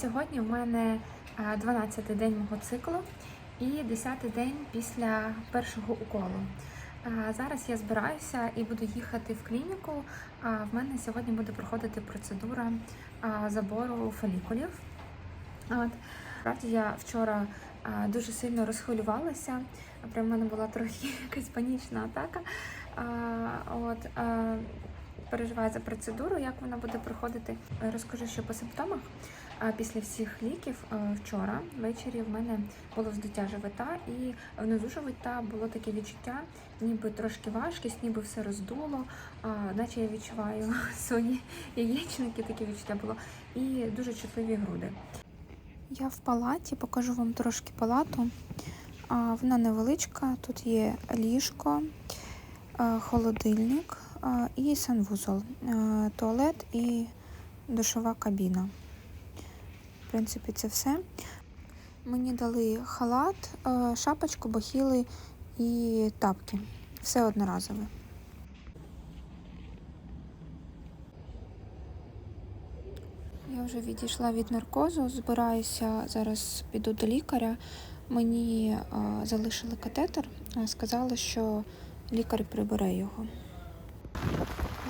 Сьогодні в мене 12-й день мого циклу і 10-й день після першого уколу. Зараз я збираюся і буду їхати в клініку. В мене сьогодні буде проходити процедура забору фолікулів. От. Справді я вчора дуже сильно розхвилювалася. Прям в мене була трохи якась панічна атака. От, переживаю за процедуру, як вона буде проходити. Розкажу, що по симптомах. А після всіх ліків е, вчора ввечері в мене було здуття живота, і внизу живота було таке відчуття, ніби трошки важкість, ніби все роздуло, наче я відчуваю свої яєчники, таке відчуття було, і дуже чутливі груди. Я в палаті, покажу вам трошки палату. Вона невеличка, тут є ліжко, е, холодильник е, і санвузол, туалет і душова кабіна. Принципі, це все. Мені дали халат, е, шапочку, бахіли і тапки. Все одноразове. Я вже відійшла від наркозу, збираюся, зараз піду до лікаря. Мені е, залишили катетер, сказали, що лікар прибере його.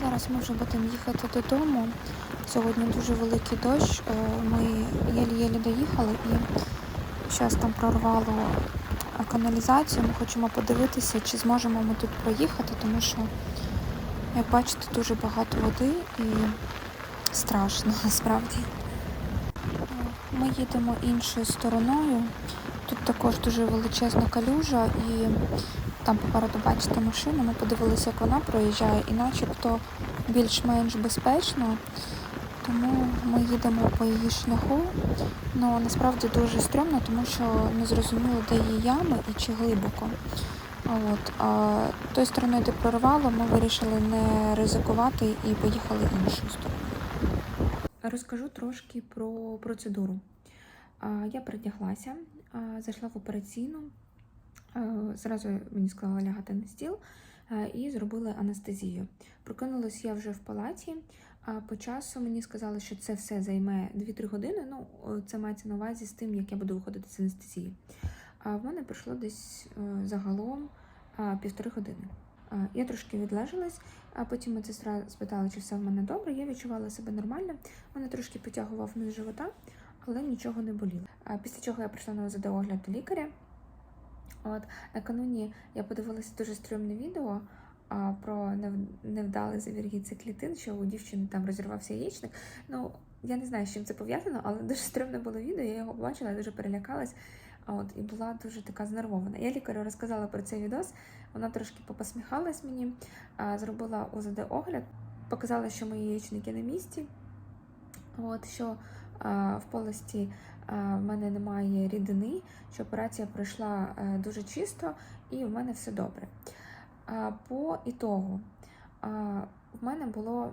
Зараз ми вже будемо їхати додому. Сьогодні дуже великий дощ. е, Ми єлі-єлі доїхали і зараз там прорвало е, каналізацію. Ми хочемо подивитися, чи зможемо ми тут проїхати, тому що, як бачите, дуже багато води і страшно насправді. Ми їдемо іншою стороною. Тут також дуже величезна калюжа і там попереду бачите машину. Ми подивилися, як вона проїжджає, і начебто більш-менш безпечно. Тому ми їдемо по її шляху. Ну насправді дуже стрьомно, тому що не зрозуміло, де її ями і чи глибоко. От, а тою стороною, де прорвало, ми вирішили не ризикувати і поїхали іншою стороною. Розкажу трошки про процедуру. Я передяглася, зайшла в операційну. А, Зразу мені сказали лягати на стіл і зробили анестезію. Прокинулась я вже в палаті. А по часу мені сказали, що це все займе 2-3 години. Ну, це мається на увазі з тим, як я буду виходити з анестезії. А в мене пройшло десь е, загалом півтори години. Я трошки відлежалась, а потім медсестра спитала, чи все в мене добре. Я відчувала себе нормально. Мене трошки потягував низ живота, але нічого не боліло. Після чого я прийшла на ОЗД огляд до лікаря. От накануні я подивилася дуже стрьомне відео про невдалий забір гіциклітин, що у дівчини там розірвався яєчник. Ну я не знаю, з чим це пов'язано, але дуже стрьомне було відео. Я його бачила, я дуже перелякалась. От і була дуже така знервована. Я лікарю розказала про цей відос. Вона трошки попосміхалась мені, зробила ОЗД огляд, показала, що мої яєчники на місці. От що в полості в мене немає рідини, що операція пройшла е, дуже чисто і в мене все добре. По ітогу в мене було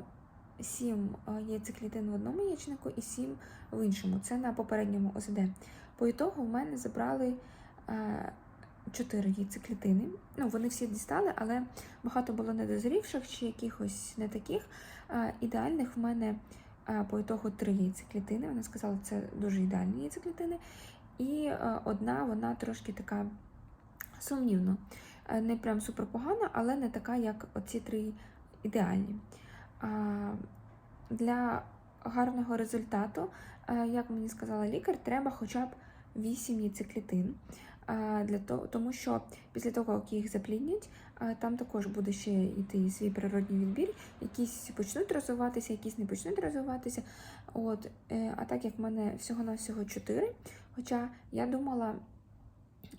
7 яйцеклітин в одному яєчнику і 7 в іншому. Це на попередньому ОЗД. По ітогу в мене забрали 4 яйцеклітини. Ну, вони всі дістали, але багато було недозрівших чи якихось не таких. Ідеальних в мене по ітогу 3 яйцеклітини. Вона сказала, це дуже ідеальні яйцеклітини. І одна, вона трошки така сумнівна. Е, Не прям супер погана, але не така, як оці три ідеальні. Для гарного результату, е, як мені сказала лікар, треба хоча б 8 яйцеклітин. Для того, тому що після того, як їх запліднять, там також буде ще йти свій природній відбір. Якісь почнуть розвиватися, якісь не почнуть розвиватися. От, е, а так як в мене всього-навсього 4, хоча я думала,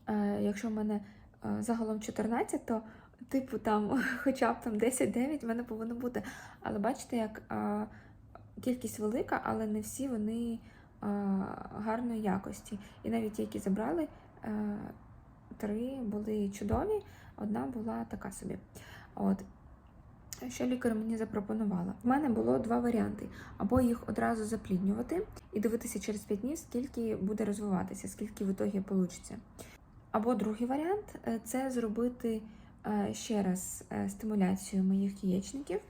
е, якщо в мене е, загалом 14, то типу там хоча б там 10-9 в мене повинно бути. Але бачите, як кількість велика, але не всі вони гарної якості. І навіть ті, які забрали, три були чудові, одна була така собі. От. Що лікар мені запропонувала? У мене було два варіанти: або їх одразу запліднювати і дивитися через 5 днів, скільки буде розвиватися, скільки в ітогі вийде. Або другий варіант е, це зробити е, ще раз е, стимуляцію моїх яєчників,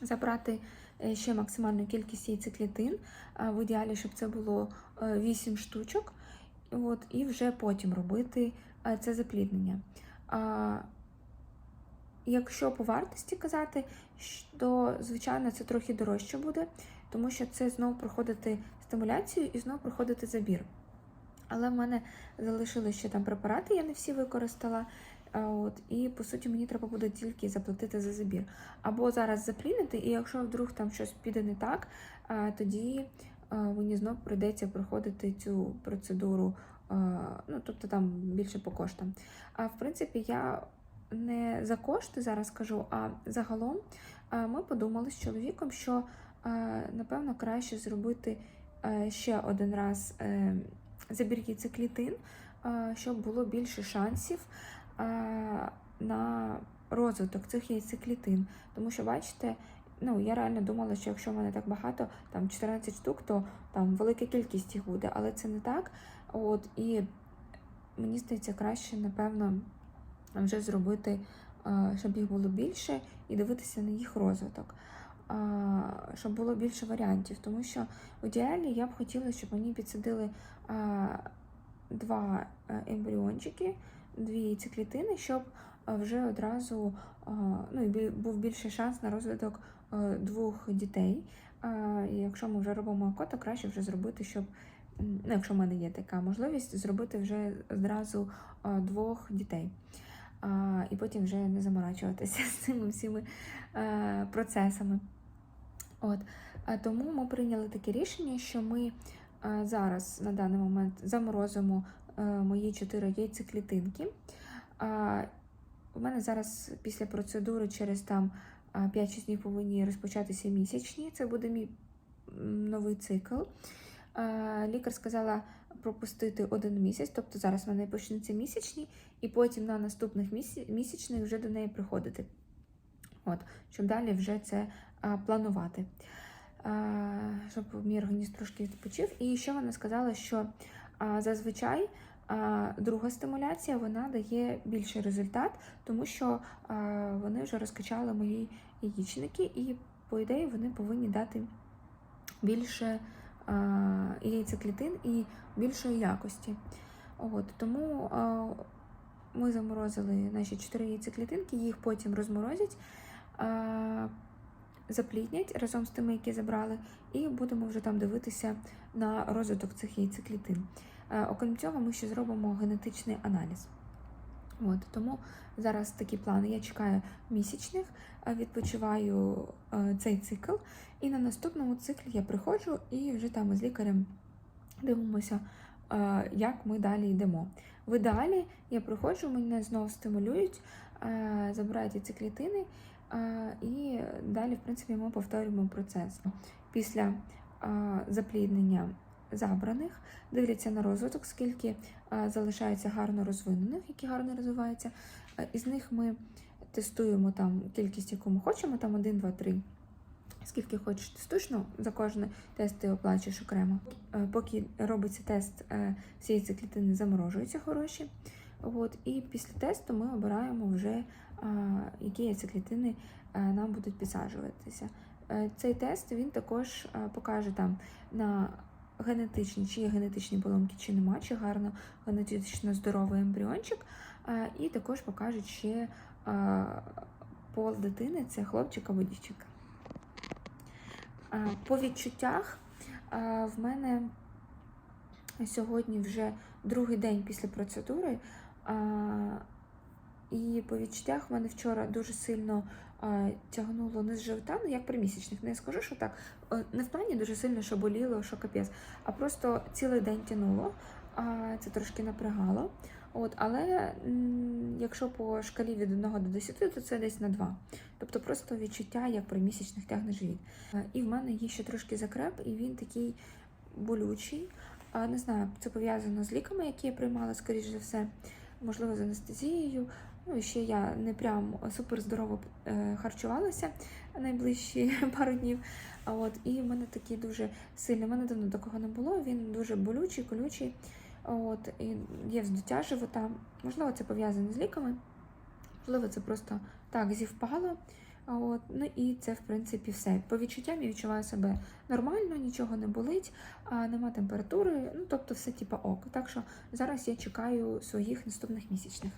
забрати е, ще максимальну кількість яйцеклітин. В ідеалі, щоб це було 8 штучок. От, і вже потім робити е, це запліднення. А, Якщо по вартості казати, то, звичайно, це трохи дорожче буде, тому що це знову проходити стимуляцію і знову проходити забір. Але в мене залишили ще там препарати, я не всі використала. От, І по суті мені треба буде тільки заплатити за забір. Або зараз заплінити, і якщо вдруг там щось піде не так, тоді мені знов прийдеться проходити цю процедуру, ну тобто там більше по коштам. А в принципі, я не за кошти зараз кажу, а загалом ми подумали з чоловіком, що напевно краще зробити ще один раз. е, забір яйцеклітин, щоб було більше шансів на розвиток цих яйцеклітин. Тому що, бачите, ну, я реально думала, що якщо в мене так багато, там 14 штук, то там велика кількість їх буде, але це не так. От, І мені здається, краще, напевно, вже зробити, щоб їх було більше, і дивитися на їх розвиток. Щоб було більше варіантів, тому що в ідеалі я б хотіла, щоб мені підсадили два е, ембріончики, дві яйцеклітини, щоб вже одразу ну, був більший шанс на розвиток е, двох дітей. І якщо ми вже робимо АКО, то краще вже зробити, щоб, ну, якщо в мене є така можливість, зробити вже одразу двох дітей. І потім вже не заморачуватися з цими всіми е, процесами. От. Тому ми прийняли таке рішення, що ми е, зараз на даний момент заморозимо е, мої чотири яйцеклітинки. У мене зараз після процедури через там 5-6 днів повинні розпочатися місячні. Це буде мій новий цикл. Лікар сказала пропустити один місяць, тобто зараз в мене почнуться місячні, і потім на наступних місячних вже до неї приходити. От, щоб далі вже це планувати. Щоб мій організм трошки відпочив. І ще вона сказала, що зазвичай а, друга стимуляція вона дає більший результат, тому що вони вже розкачали мої яєчники, і, по ідеї, вони повинні дати більше яйцеклітин і більшої якості. От, тому ми заморозили наші чотири яйцеклітинки, їх потім розморозять. запліднять разом з тими, які забрали, і будемо вже там дивитися на розвиток цих яйцеклітин. Е, Окрім цього, ми ще зробимо генетичний аналіз. От, тому зараз такі плани. Я чекаю місячних, е, відпочиваю е, цей цикл, і на наступному циклі я приходжу і вже там з лікарем дивимося, як ми далі йдемо. В ідеалі я приходжу, мене знову стимулюють, забирають ці клітини, і далі, в принципі, ми повторюємо процес. Після запліднення забраних дивляться на розвиток, скільки е, залишається гарно розвинених, які гарно розвиваються. Е, Із них ми тестуємо там кількість, яку ми хочемо, там 1, 2, 3. Скільки хочеш тестуєш, ну, за кожен тест ти оплачуєш окремо. Е, Поки робиться тест, всі ці клітини заморожуються хороші. От, і після тесту ми обираємо вже, які яйцеклітини нам будуть підсаджуватися. Цей тест він також покаже там на генетичні, чи є генетичні поломки, чи нема, чи гарно генетично здоровий ембріончик. І також покаже ще пол дитини це хлопчик або дівчинка. По відчуттях в мене сьогодні вже другий день після процедури. І по відчуттях в мене вчора дуже сильно е, тягнуло не з живота, ну як при місячних. Не скажу, що так. е, Не в плані дуже сильно, що боліло, що капець, а просто цілий день тягнуло. а Це трошки напрягало. От, але м, якщо по шкалі від 1 до 10, то це десь на 2. Тобто просто відчуття, як при місячних тягне живіт. Е, І в мене є ще трошки закреп, і він такий болючий. А, Не знаю, це пов'язано з ліками, які я приймала, скоріш за все, можливо, з анестезією. Ну і ще я не прям супер здорово е, харчувалася найближчі пару днів. А от і в мене такий дуже сильний. У мене давно такого не було. Він дуже болючий, колючий. От і є вздуття живота. Можливо, це пов'язано з ліками. Можливо, це просто так зівпало. От, ну і це, в принципі, все. По відчуттям я відчуваю себе нормально, нічого не болить, а нема температури, ну тобто все типа ок. Так що зараз я чекаю своїх наступних місячних.